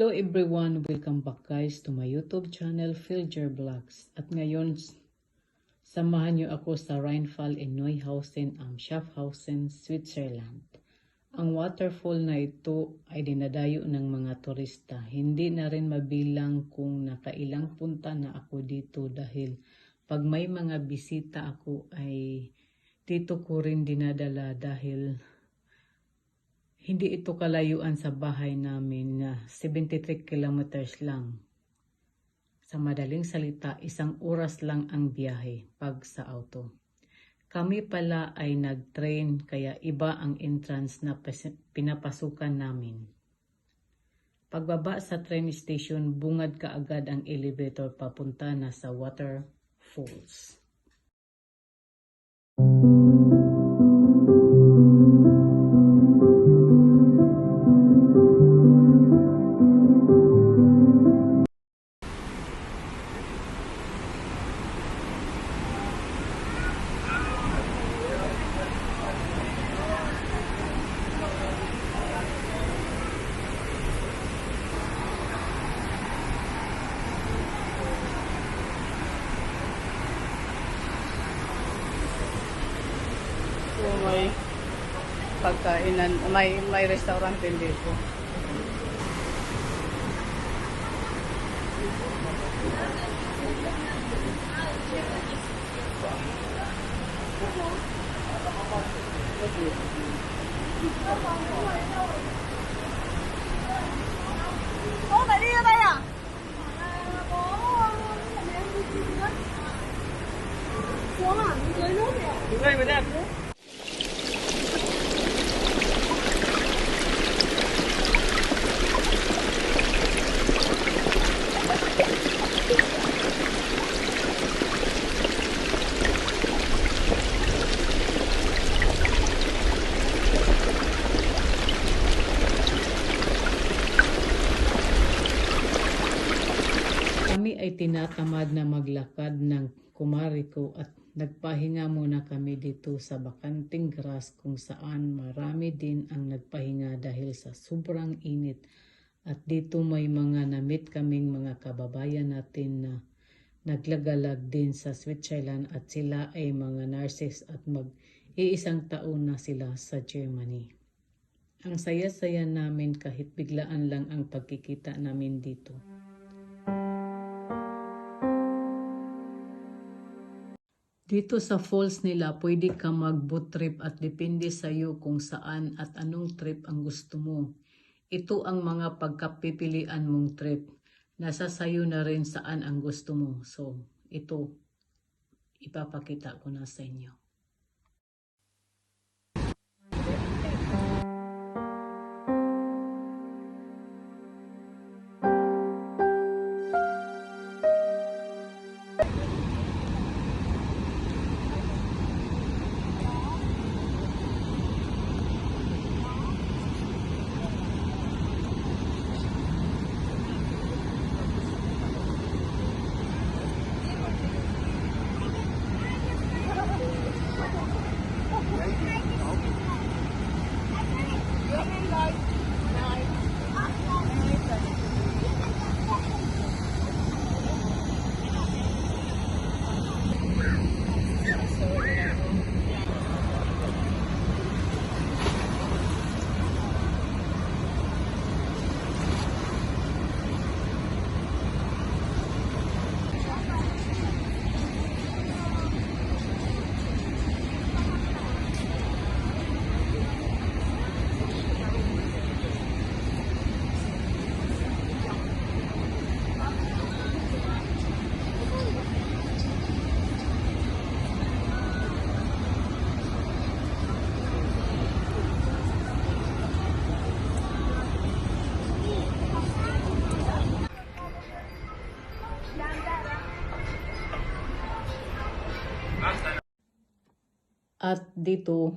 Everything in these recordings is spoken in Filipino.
Hello everyone! Welcome back guys to my YouTube channel, Filger Vlogs. At ngayon, samahan niyo ako sa Rheinfall in Neuhausen am Schaffhausen, Switzerland. Ang waterfall na ito ay dinadayo ng mga turista. Hindi na rin mabilang kung nakailang punta na ako dito dahil pag may mga bisita ako ay dito ko rin dinadala dahil hindi ito kalayuan sa bahay namin na 73 kilometers lang. Sa madaling salita, isang oras lang ang biyahe pag sa auto. Kami pala ay nag-train kaya iba ang entrance na pas- pinapasukan namin. Pagbaba sa train station, bungad ka agad ang elevator papunta na sa waterfalls. So may pagkainan, may may restaurant din dito. Ô, mày đi ra đây à? Xuống à, dưới nước kìa. Đứng đây mới đẹp. Tinatamad na maglakad ng kumariko at nagpahinga muna kami dito sa bakanting grass kung saan marami din ang nagpahinga dahil sa sobrang init. At dito may mga namit kaming mga kababayan natin na naglagalag din sa Switzerland at sila ay mga nurses at mag-iisang taon na sila sa Germany. Ang saya-saya namin kahit biglaan lang ang pagkikita namin dito. Dito sa falls nila, pwede ka mag-boat trip at depende sa iyo kung saan at anong trip ang gusto mo. Ito ang mga pagkapipilian mong trip. Nasa sayo na rin saan ang gusto mo. So, ito, ipapakita ko na sa inyo. At dito,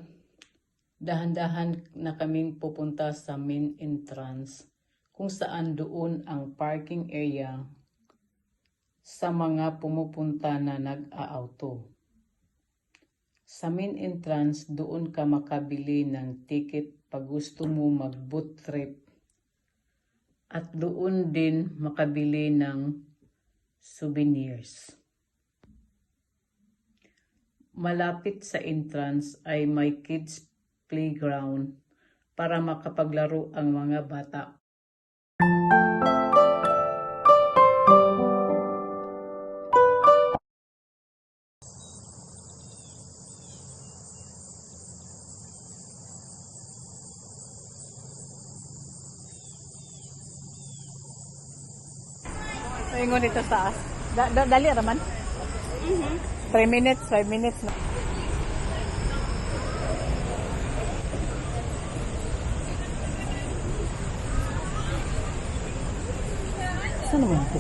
dahan-dahan na kaming pupunta sa main entrance kung saan doon ang parking area sa mga pumupunta na nag-a-auto. Sa main entrance, doon ka makabili ng ticket pag gusto mo mag-boat trip at doon din makabili ng souvenirs. Malapit sa entrance ay may kids playground para makapaglaro ang mga bata. Ingon dito sa as. Da, da, dali raman. Mhm. 3 minutes, 5 minutes na. Saan naman ito?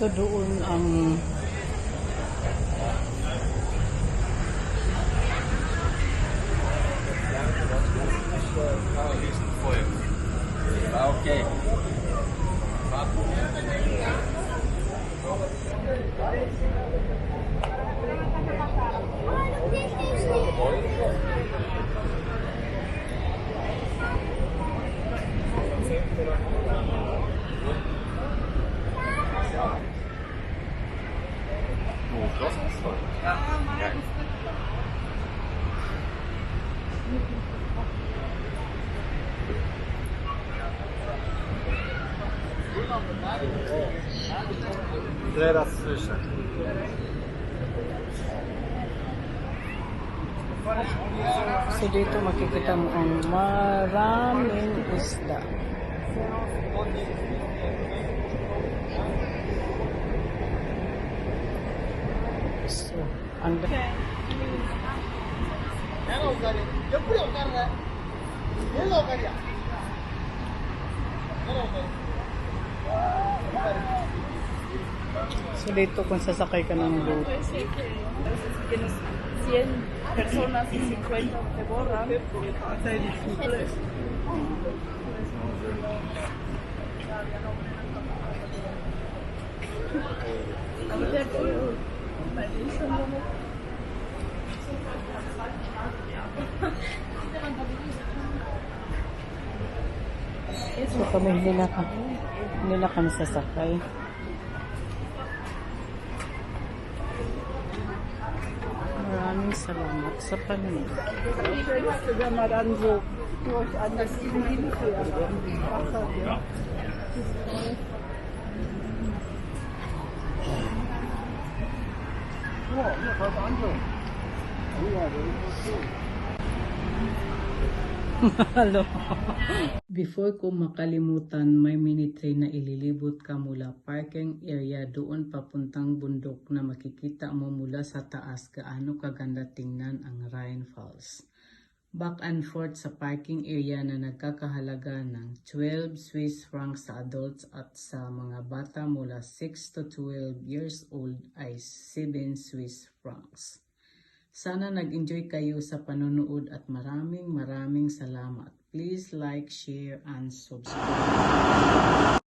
So doon ang. Teraz słyszę. so dito makikita mo ang maraming isda. So, ang So dito kung sasakay ka ng boat, Tienes 100 personas y 50 te borran. So kami hindi na kami, hindi na kami sasakay. Maraming salamat sa panonood. Wenn man dann so durch an das hinfährt. Hello. Before ko makalimutan, may mini train na ililibot ka mula parking area doon papuntang bundok na makikita mo mula sa taas gaano kaganda tingnan ang Rhine Falls. Back and forth sa parking area na nagkakahalaga ng 12 Swiss francs sa adults at sa mga bata mula 6 to 12 years old ay 7 Swiss francs. Sana nag-enjoy kayo sa panonood at maraming maraming salamat. Please like, share, and subscribe.